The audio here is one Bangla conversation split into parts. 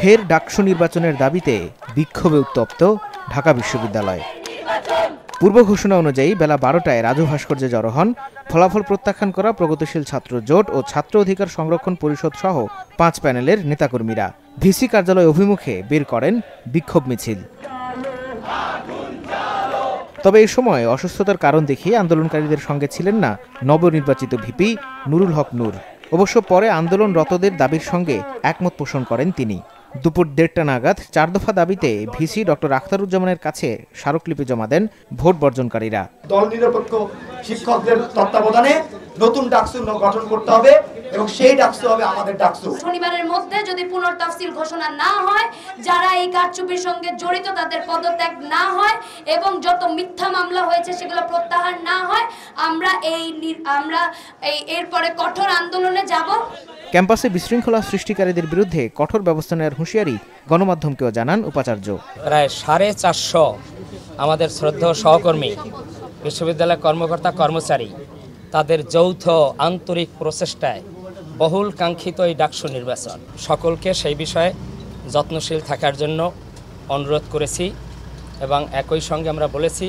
ফের ডাকসু নির্বাচনের দাবিতে বিক্ষোভে উত্তপ্ত ঢাকা বিশ্ববিদ্যালয়। পূর্ব ঘোষণা অনুযায়ী বেলা বারোটায় রাজু ভাস্কর্যে জড়ো হন। ফলাফল প্রত্যাখ্যান করা প্রগতিশীল ছাত্র জোট ও ছাত্র অধিকার সংরক্ষণ পরিষদ সহ পাঁচ প্যানেলের নেতাকর্মীরা। ভিসি কার্যালয় অভিমুখে বের করেন বিক্ষোভ মিছিল। তবে এ সময় অসুস্থতার কারণ দেখিয়ে আন্দোলনকারীদের সঙ্গে ছিলেন না নবনির্বাচিত ভিপি নুরুল হক নূর। অবশ্য পরে আন্দোলনরতদের দাবির সঙ্গে একমত পোষণ করেন তিনি। দুপুর দেড়টা নাগাদ চার দফা দাবিতে ভিসি ডক্টর আখতারুজ্জামানের কাছে স্মারকলিপি জমা দেন ভোট বর্জনকারীরা। দল নিরপেক্ষ শিক্ষকদের তত্ত্বাবধানে নতুন ডাকসু গঠন করতে হবে এবং সেই ডাকসু হবে আমাদের ডাকসু। শনিবারের মধ্যে যদি পুনর্তফসিল ঘোষণা না হয় যারা এই কারচুপির সঙ্গে জড়িত তাদের পদত্যাগ না হয় এবং যত মিথ্যা মামলা হয়েছে সেগুলো প্রত্যাহার না হয় আমরা এই আমরা এই এরপরে কঠোর আন্দোলনে যাব ক্যাম্পাসে বিশৃঙ্খলা সৃষ্টিকারীদের বিরুদ্ধে কঠোর ব্যবস্থা নেওয়ার হুঁশিয়ারি গণমাধ্যমকেও জানান উপাচার্য। প্রায় সাড়ে চারশো আমাদের শ্রদ্ধেয় সহকর্মী বিশ্ববিদ্যালয় কর্মকর্তা, কর্মচারী, তাদের যৌথ আন্তরিক প্রচেষ্টায় বহুল কাঙ্ক্ষিত এই ডাকসু নির্বাচন। সকলকে সেই বিষয়ে যত্নশীল থাকার জন্য অনুরোধ করেছি এবং একই সঙ্গে আমরা বলেছি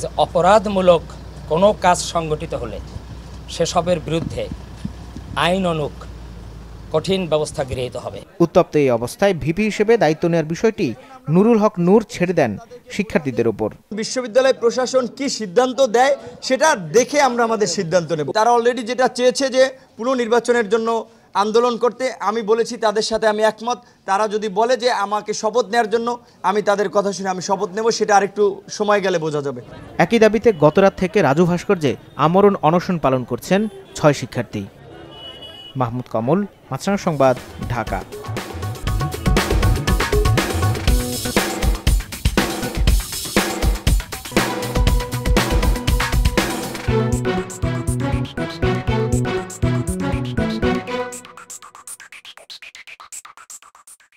যে অপরাধমূলক কোনো কাজ সংগঠিত হলে সেসবের বিরুদ্ধে আইন অনুক কঠিন ব্যবস্থা গৃহীত হবে। উত্তপ্ত এই অবস্থায় ভিপি হিসেবে দায়িত্ব নেওয়ার বিষয়টি নুরুল হক নূর ছেড়ে দেন শিক্ষার্থীদের ওপর বিশ্ববিদ্যালয় প্রশাসন কি সিদ্ধান্ত দেয় সেটা দেখে আমরা আমাদের সিদ্ধান্ত নেব। তারা অলরেডি যেটা চেয়েছে যে পুনর্নির্বাচনের জন্য আন্দোলন করতে আমি বলেছি তাদের সাথে আমি একমত। তারা যদি বলে যে আমাকে শপথ নেওয়ার জন্য আমি তাদের কথা শুনে আমি শপথ নেব সেটা আরেকটু সময় গেলে বোঝা যাবে। একই দাবিতে গতরাত থেকে রাজু ভাস্কর্যে আমরণ অনশন পালন করছেন ছয় শিক্ষার্থী। মাহমুদ কমল মাছরাঙা সংবাদ ঢাকা।